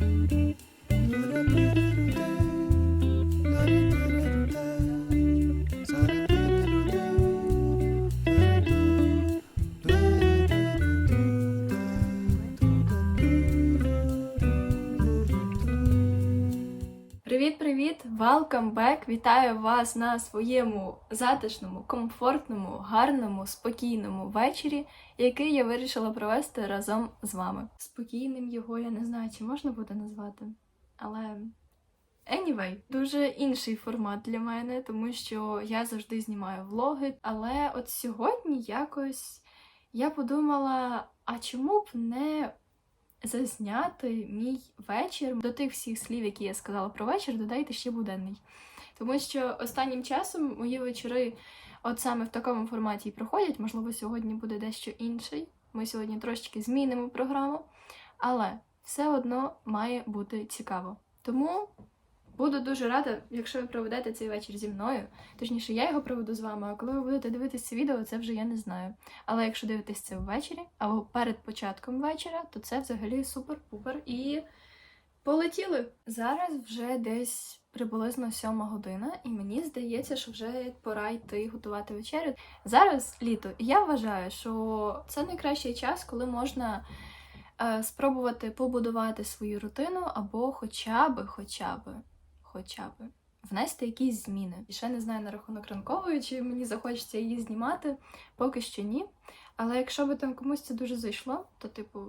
Thank you. Welcome back! Вітаю вас на своєму затишному, комфортному, гарному, спокійному вечорі, який я вирішила провести разом з вами. Спокійним його я не знаю, чи можна буде назвати, але. Anyway, дуже інший формат для мене, тому що я завжди знімаю влоги. Але от сьогодні якось я подумала: а чому б не зазняти мій вечір до тих всіх слів, які я сказала про вечір, додайте ще буденний. Тому що останнім часом мої вечори, от саме в такому форматі і проходять. Можливо, сьогодні буде дещо інший. Ми сьогодні трошечки змінимо програму, але все одно має бути цікаво. Тому буду дуже рада, якщо ви проведете цей вечір зі мною. Точніше, я його проведу з вами, а коли ви будете дивитися це відео, це вже я не знаю. Але якщо дивитесь це ввечері або перед початком вечора, то це взагалі супер-пупер. І полетіли. Зараз вже десь приблизно сьома година, і мені здається, що вже пора йти готувати вечерю. Зараз літо, і я вважаю, що це найкращий час, коли можна. е, Спробувати побудувати свою рутину, або хоча би, хоча би, хоча би внести якісь зміни. І ще не знаю на рахунок ранкової, чи мені захочеться її знімати, поки що ні. Але якщо би там комусь це дуже зайшло, то, типу,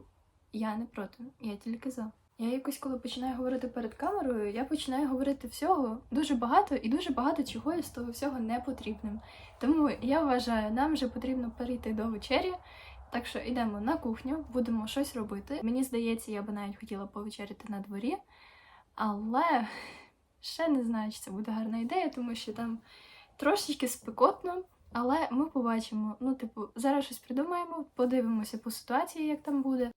я не проти, я тільки за. Я якось, коли починаю говорити перед камерою, я починаю говорити всього дуже багато і дуже багато чого є з того всього не потрібним. Тому я вважаю, нам вже потрібно перейти до вечері. Так що йдемо на кухню, будемо щось робити. Мені здається, я би навіть хотіла повечеряти на дворі, але ще не знаю, чи це буде гарна ідея, тому що там трошечки спекотно, але ми побачимо. Ну, типу, зараз щось придумаємо, подивимося по ситуації, як там буде.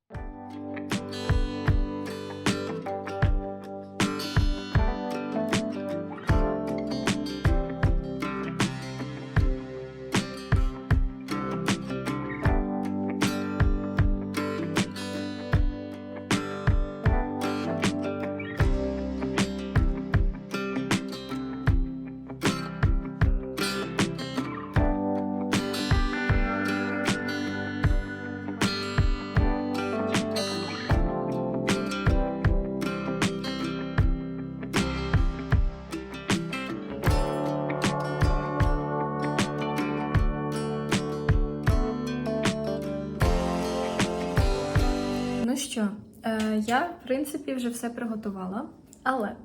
Що, е, я, в принципі, вже все приготувала, але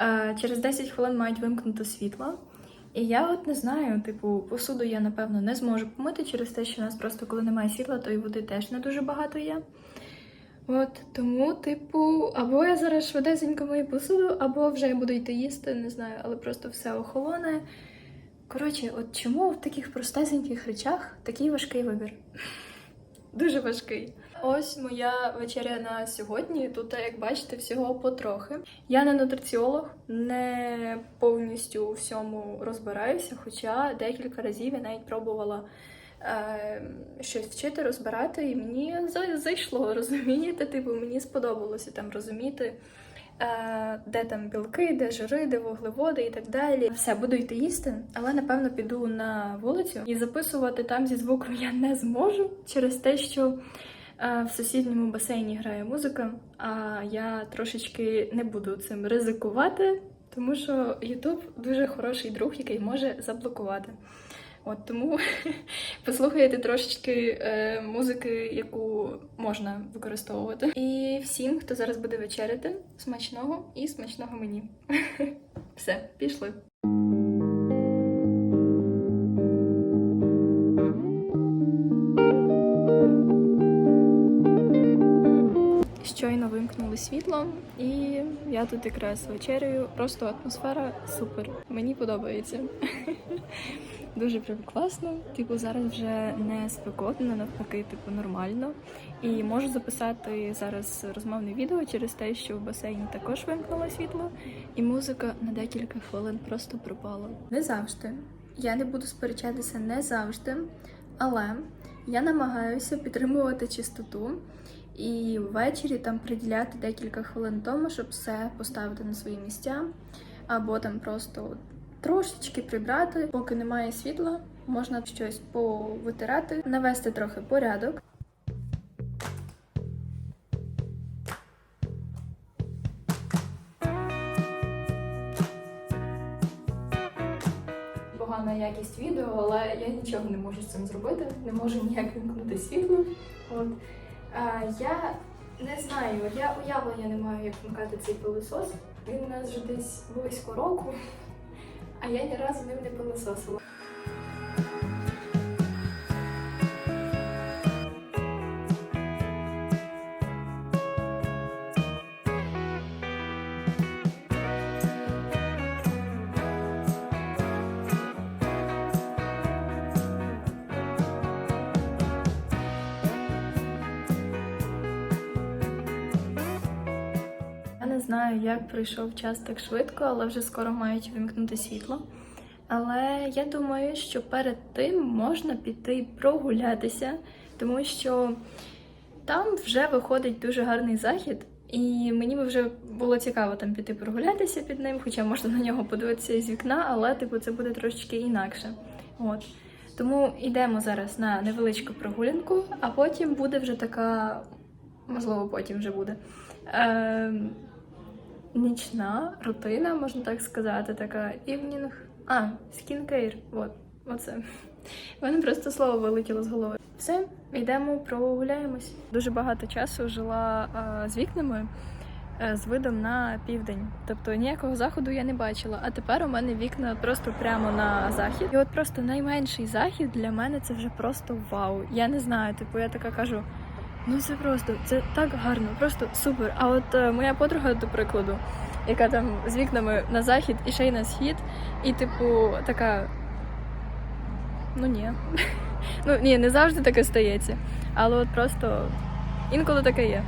е, через 10 хвилин мають вимкнути світло. І я от не знаю, типу, посуду я, напевно, не зможу помити через те, що у нас просто коли немає світла, то і води теж не дуже багато є. От, тому, типу, або я зараз швидесенько мою посуду, або вже я буду йти їсти, не знаю, але просто все охолоне. Коротше, от чому в таких простесеньких речах такий важкий вибір? Дуже важкий. Ось моя вечеря на сьогодні. Тут, як бачите, всього потрохи. Я не нутриціолог, не повністю у всьому розбираюся, хоча декілька разів я навіть пробувала е, щось вчити, розбирати, і мені зайшло, розумієте? Типу, мені сподобалося там розуміти. е, Де там білки, де жири, де вуглеводи і так далі. Все, буду йти їсти, але напевно піду на вулицю і записувати там зі звуком я не зможу через те, що в сусідньому басейні грає музика, а я трошечки не буду цим ризикувати, тому що YouTube дуже хороший друг, який може заблокувати. От тому послухайте трошечки е, музики, яку можна використовувати. І всім, хто зараз буде вечеряти, смачного і смачного мені. Все, пішли. Щойно вимкнули світло, і я тут якраз вечеряю. Просто атмосфера супер. Мені подобається. Дуже прям класно. Типу, зараз вже не спекотно, навпаки, типу, нормально. І можу записати зараз розмовне відео через те, що в басейні також вимкнуло світло, і музика на декілька хвилин просто пропала. Не завжди. Я не буду сперечатися не завжди, але я намагаюся підтримувати чистоту І ввечері там приділяти декілька хвилин тому, щоб все поставити на свої місця, або там просто трошечки прибрати, поки немає світла, можна щось повитирати, навести трохи порядок. Погана якість відео, але я нічого не можу з цим зробити, не можу ніяк вимкнути світло. От. Я не знаю, я уявлення не маю, як вмикати цей пилосос. Він у нас вже десь близько року, а я ні разу ним не пилососила. Як пройшов час так швидко, але вже скоро мають вимкнути світло. Але я думаю, що перед тим можна піти прогулятися, тому що там вже виходить дуже гарний захід, і мені би вже було цікаво там піти прогулятися під ним, хоча можна на нього подивитися з вікна, але типу це буде трошечки інакше. От. Тому йдемо зараз на невеличку прогулянку, а потім буде вже така, можливо, потім вже буде. Е, нічна рутина, можна так сказати, така івнінг. А, скінкейр. От, оце. У мене просто слово вилетіло з голови. Все, йдемо, прогуляємось. Дуже багато часу жила е, з вікнами е, з видом на південь. Тобто ніякого заходу я не бачила. А тепер у мене вікна просто прямо на захід. І от просто найменший захід для мене це вже просто вау. Я не знаю, типу, я така кажу. Ну це просто це так гарно, просто супер. А от е, моя подруга, до прикладу, яка там з вікнами на захід і ще й на схід, і типу така. Ну ні. Ну ні, не завжди таке стається. Але от просто інколи таке є.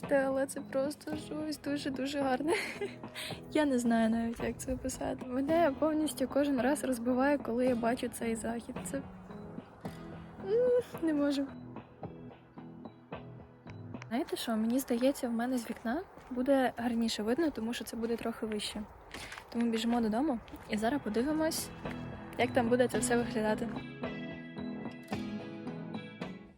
Вибачте, але це просто щось дуже-дуже гарне. Я не знаю навіть, як це описати. Мене повністю кожен раз розбиває, коли я бачу цей захід. Це не можу. Знаєте що? Мені здається, в мене з вікна буде гарніше видно, тому що це буде трохи вище. Тому біжимо додому і зараз подивимось, як там буде це все виглядати.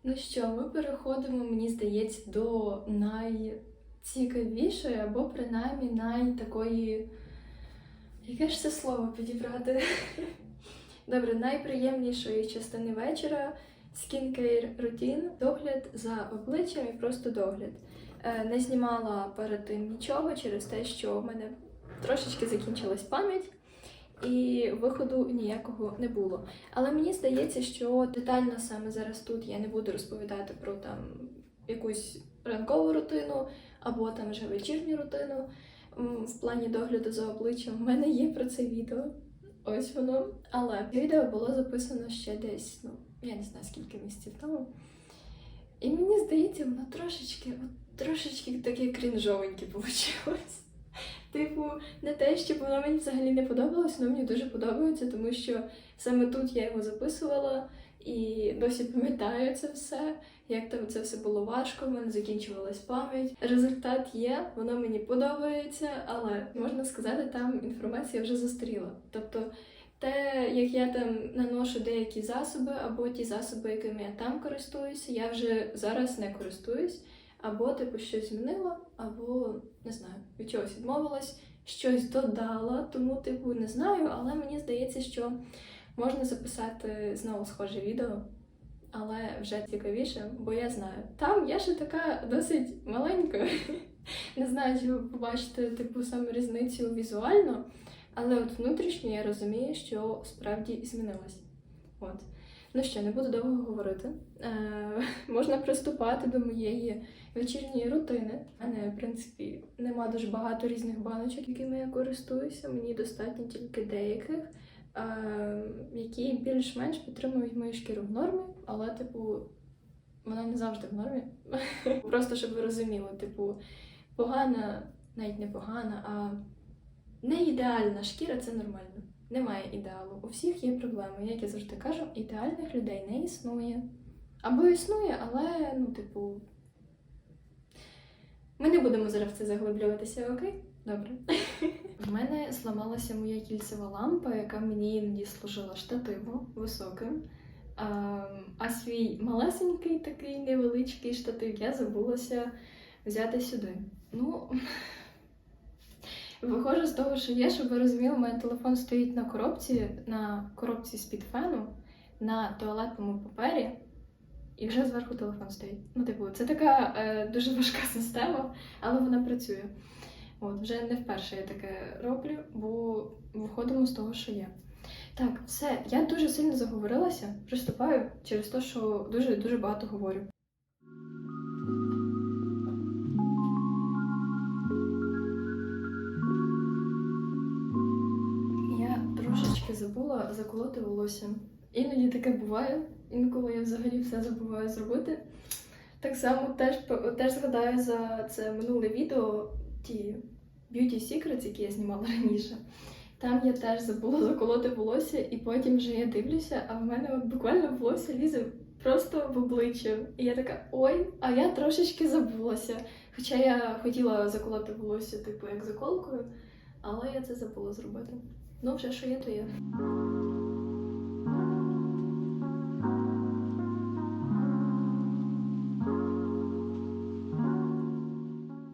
Ну що, ми переходимо, мені здається, до найцікавішої, або принаймні найтакої. Яке ж це слово підібрати? Добре, найприємнішої частини вечора скінкейр рутін, догляд за обличчям і просто догляд. Е, Не знімала перед тим нічого через те, що в мене трошечки закінчилась пам'ять. І виходу ніякого не було. Але мені здається, що детально саме зараз тут я не буду розповідати про там якусь ранкову рутину або там вже вечірню рутину в плані догляду за обличчям. У мене є про це відео. Ось воно. Але відео було записано ще десь, ну я не знаю скільки місяців тому. І мені здається, воно трошечки, от, трошечки таке крінжовеньке вийшло. Типу, не те, щоб воно мені взагалі не подобалось, воно мені дуже подобається, тому що саме тут я його записувала і досі пам'ятаю це все, як там це все було важко, в мене закінчувалась пам'ять. Результат є, воно мені подобається, але можна сказати, там інформація вже застаріла. Тобто, те, як я там наношу деякі засоби, або ті засоби, якими я там користуюся, я вже зараз не користуюсь. Або типу щось змінила, або не знаю, від чогось відмовилась, щось додала, тому типу не знаю, але мені здається, що можна записати знову схоже відео, але вже цікавіше, бо я знаю. Там я ще така досить маленька. Не знаю, чи ви побачите типу саме різницю візуально, але от внутрішньо я розумію, що справді змінилась. От. Ну що, не буду довго говорити. Е, можна приступати до моєї вечірньої рутини. У мене, в принципі, нема дуже багато різних баночок, якими я користуюся. Мені достатньо тільки деяких, е, які більш-менш підтримують мою шкіру в нормі, але, типу, вона не завжди в нормі. Просто щоб ви розуміли, типу, погана навіть не погана, а не ідеальна шкіра це нормально. Немає ідеалу. У всіх є проблеми. Як я завжди кажу, ідеальних людей не існує. Або існує, але, ну, типу. Ми не будемо зараз в це заглиблюватися, окей? Добре. В мене зламалася моя кільцева лампа, яка мені іноді служила штативом високим. А, а свій малесенький такий невеличкий штатив я забулася взяти сюди. Ну, виходжу з того, що є, щоб ви розуміли, мене телефон стоїть на коробці, на коробці з-під фену, на туалетному папері, і вже зверху телефон стоїть. Ну, типу, це така е, дуже важка система, але вона працює. От, вже не вперше я таке роблю, бо виходимо з того, що є. Так, все, я дуже сильно заговорилася, приступаю через те, що дуже дуже багато говорю. Забула волосся. Іноді таке буває, інколи я взагалі все забуваю зробити. Так само теж, теж згадаю за це минуле відео, ті Beauty Secrets, які я знімала раніше. Там я теж забула заколоти волосся, і потім вже я дивлюся, а в мене буквально волосся лізе просто в обличчя. І я така, ой, а я трошечки забулася. Хоча я хотіла заколоти волосся, типу, як заколкою, але я це забула зробити. Ну, вже що є, то є.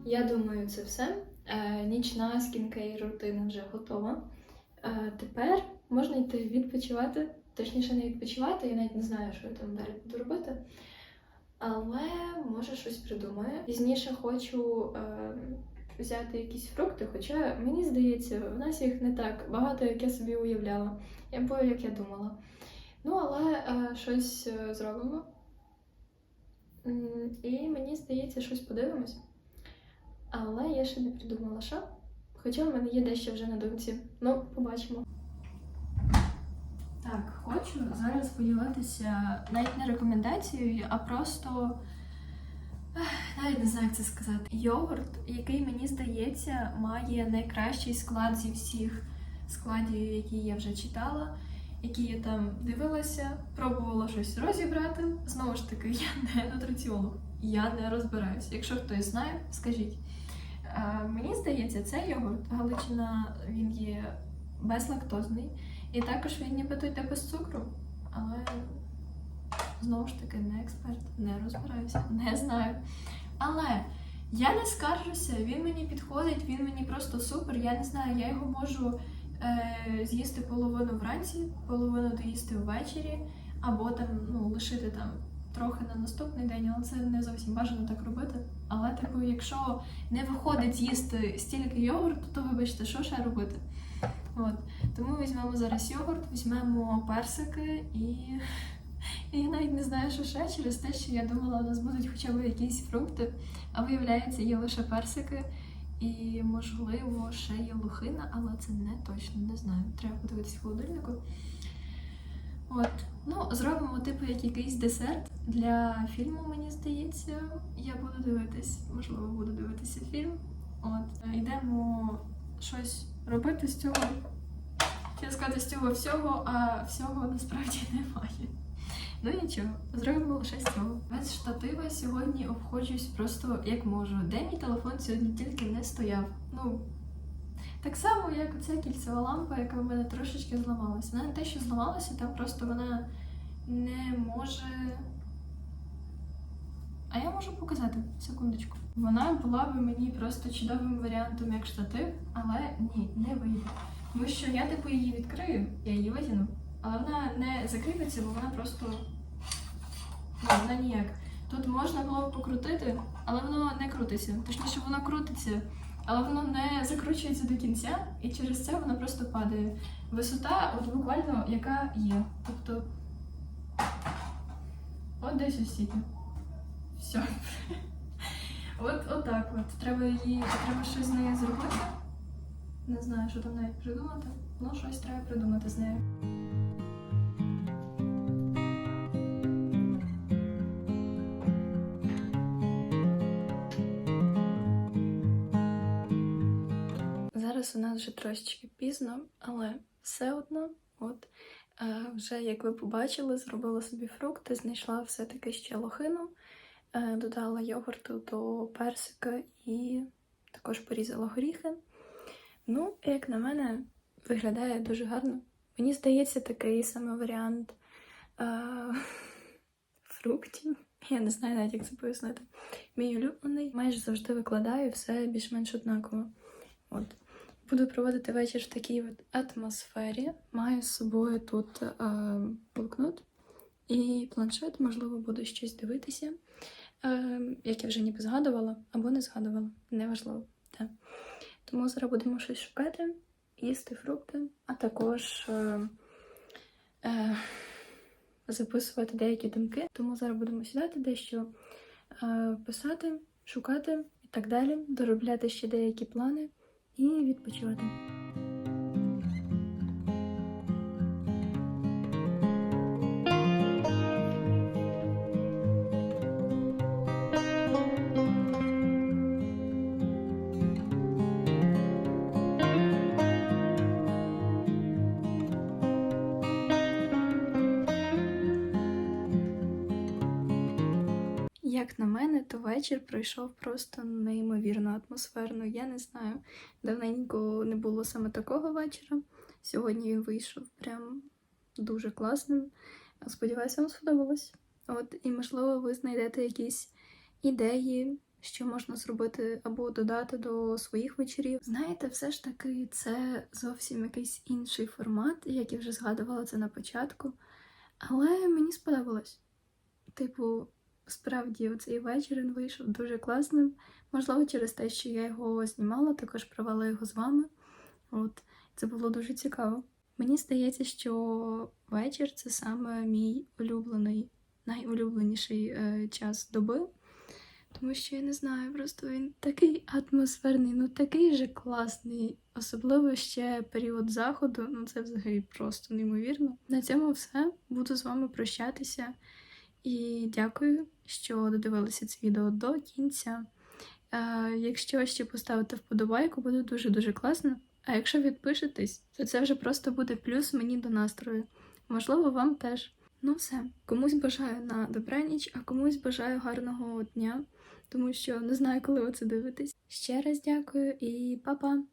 Я думаю, це все. Е, Нічна скінкейр рутина вже готова. Е, Тепер можна йти відпочивати, точніше, не відпочивати, я навіть не знаю, що я там далі буду робити. Але може щось придумаю. Пізніше хочу е, взяти якісь фрукти, хоча мені здається, в нас їх не так багато, як я собі уявляла, або як я думала. Ну, але щось зробимо. І мені здається, щось подивимось. Але я ще не придумала, що. Хоча в мене є дещо вже на думці. Ну, побачимо. Так, хочу зараз поділитися навіть не рекомендацією, а просто навіть не знаю, як це сказати. Йогурт, який мені здається, має найкращий склад зі всіх складів, які я вже читала, які я там дивилася, пробувала щось розібрати. Знову ж таки, я не нутриціолог, я не розбираюся. Якщо хтось знає, скажіть. Е, Мені здається, цей йогурт Галичина він є безлактозний. І також він ніби йде без цукру. Але знову ж таки не експерт, не розбираюся, не знаю. Але я не скаржуся, він мені підходить, він мені просто супер. Я не знаю, я його можу е, з'їсти половину вранці, половину доїсти ввечері, або там ну, лишити там трохи на наступний день, але це не зовсім бажано так робити. Але, типу, якщо не виходить з'їсти стільки йогурту, то вибачте, що ще робити? От. Тому візьмемо зараз йогурт, візьмемо персики і. я навіть не знаю, що ще через те, що я думала, у нас будуть хоча б якісь фрукти, а виявляється, є лише персики. І, можливо, ще є лохина, але це не точно, не знаю. Треба подивитися в холодильнику. От, ну, зробимо типу як якийсь десерт для фільму, мені здається. Я буду дивитись, можливо, буду дивитися фільм. От, е, йдемо щось робити з цього. Хотіла сказати з цього всього, а всього насправді немає. Ну нічого, зробимо лише з цього. Без штатива сьогодні обходжусь просто як можу. Де мій телефон сьогодні тільки не стояв. Ну, так само, як оця кільцева лампа, яка в мене трошечки зламалася. Вона не те, що зламалася, там просто вона не може. А я можу показати секундочку. Вона була би мені просто чудовим варіантом як штатив, але ні, не вийде. Тому що я типу її відкрию, я її витягну, але вона не закріпиться, бо вона просто ну, вона ніяк. Тут можна було б покрутити, але воно не крутиться. Точніше, воно крутиться, але воно не закручується до кінця, і через це воно просто падає. Висота, от буквально яка є. Тобто. От десь ось стільки. Все. От, от так от. Треба її, треба щось з нею зробити. Не знаю, що там навіть придумати. Ну, щось треба придумати з нею. Зараз у нас вже трошечки пізно, але все одно, от е, вже як ви побачили, зробила собі фрукти, знайшла все-таки ще лохину, додала йогурту до персика і також порізала горіхи. Ну, як на мене, виглядає дуже гарно. Мені здається, такий саме варіант е, фруктів. Я не знаю навіть, як це пояснити. Мій улюблений майже завжди викладаю все більш-менш однаково. От. Буду проводити вечір в такій от атмосфері. Маю з собою тут е, блокнот і планшет, можливо, буду щось дивитися, е, як я вже ніби згадувала або не згадувала, неважливо. Так. Тому зараз будемо щось шукати, їсти фрукти, а також е, е, записувати деякі думки. Тому зараз будемо сідати дещо е, писати, шукати і так далі, доробляти ще деякі плани і відпочивати. Як на мене, то вечір пройшов просто неймовірно атмосферно. Я не знаю, давненько не було саме такого вечора. Сьогодні він вийшов прям дуже класним. Сподіваюся, вам сподобалось. От, і можливо, ви знайдете якісь ідеї, що можна зробити або додати до своїх вечорів. Знаєте, все ж таки, це зовсім якийсь інший формат, як я вже згадувала це на початку. Але мені сподобалось. Типу, справді цей вечір він вийшов дуже класним. Можливо, через те, що я його знімала, також провела його з вами. От це було дуже цікаво. Мені здається, що вечір це саме мій улюблений, найулюбленіший е, час доби. Тому що я не знаю, просто він такий атмосферний, ну такий же класний. Особливо ще період заходу. Ну це взагалі просто неймовірно. На цьому все. Буду з вами прощатися. І дякую, що додивилися це відео до кінця. Е, якщо ще поставите вподобайку, буде дуже-дуже класно. А якщо відпишетесь, то це вже просто буде плюс мені до настрою. Можливо, вам теж. Ну все, комусь бажаю на добраніч, а комусь бажаю гарного дня, тому що не знаю, коли ви це дивитесь. Ще раз дякую і па-па!